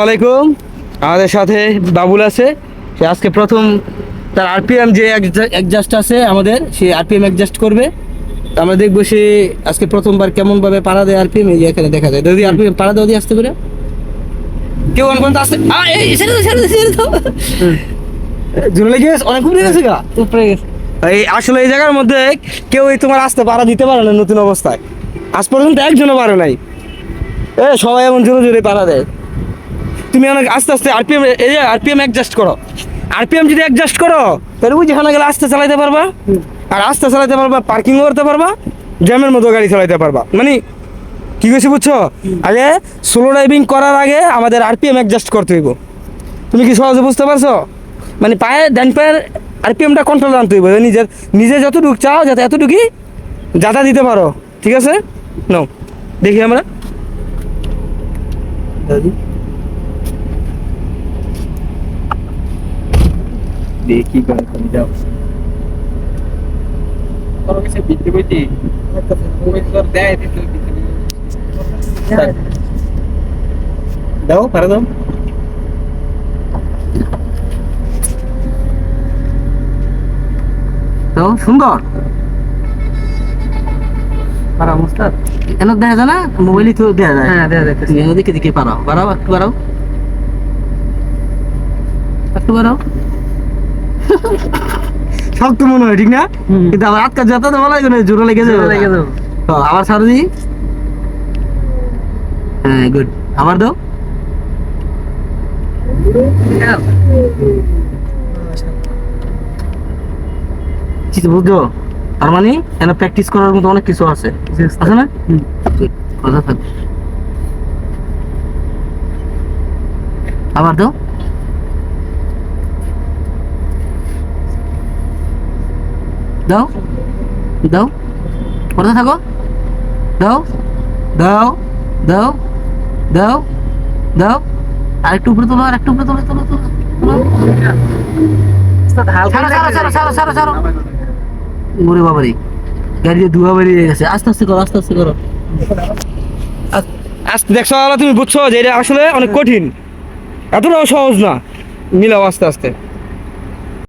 আলাইকুম। আমাদের সাথে বাবুল আছে। সে আজকে প্রথম তার আরপিএম যে অ্যাডজাস্ট আছে আমাদের সে আরপিএম অ্যাডজাস্ট করবে। তো আমরা দেখব সে আজকে প্রথমবার কেমন ভাবে পাড়া দেয় আরপিএম এই যে এখানে দেখা যায়। যদি আরপিএম পাড়া দেওয়া দিয়ে আসতে পারে। কেউ অন পর্যন্ত আসতে ছেড়ে দাও। জোরে গেছে অনেক উপরে গেছে গা। উপরে গেছে। এই আসলে এই জায়গার মধ্যে কেউ এই তোমার আসতে পারা দিতে পারে না নতুন অবস্থায়। আজ পর্যন্ত একজনও পারে নাই। এ সবাই এমন জোরে জোরে পাড়া দেয়। তুমি অনেক আস্তে আস্তে আরপিএম এই আরপিএম অ্যাডজাস্ট করো। আরপিএম যদি অ্যাডজাস্ট করো, তাহলে ওই যেখানে গেলে আস্তে চালাইতে পারবা। আর আস্তে চালাইতে পারবা পার্কিংও করতে পারবা জ্যামের মতো গাড়ি চালাইতে পারবা। মানে কি কইছি বুঝছ? আগে স্লো ড্রাইভিং করার আগে আমাদের আরপিএম অ্যাডজাস্ট করতে হইব। তুমি কি সহজে বুঝতে পারছ? মানে পায়ে, ডান পায়ের আরপিএমটা কন্ট্রোল আনতে হইব। নিজের নিজে যতটুকু চাও, যাতে এতটুকুই যাতা দিতে পারো। ঠিক আছে? নাও, দেখি আমরা। দেখি করে তুমি যাও। তোর কাছে বিক্রি করতে তোর দেয় দাও পারে দাও। তো সুন্দর পারা মুস্তাদ কেন দেখা যায় না? মোবাইলই তো দেখা যায়। হ্যাঁ দেখা তুমি ওদিকে দিকে পারাও বাড়াও একটু বাড়াও একটু বাড়াও শক্ত মনে হয় ঠিক না। কিন্তু আবার আটকা যাতা তো বলা যায় জোরে লেগে যাবে। লেগে যাবে। আবার ছাড় দিই হ্যাঁ গুড আবার দাও। কিছু বুঝছ তার মানে এখানে প্র্যাকটিস করার মতো অনেক কিছু আছে। আছে না? কথা থাকবে আবার দাও। দাও দাও কথা থাকো। দাও দাও দাও দাও দাও। আর একটু উপরে তোলো আর একটু উপরে তোলো তোলো তোলো। গেছে। আস্তে আস্তে করো, আস্তে আস্তে দেখছ তুমি বুঝছ যে এটা আসলে অনেক কঠিন। এতটাও সহজ না। মিলাও আস্তে আস্তে।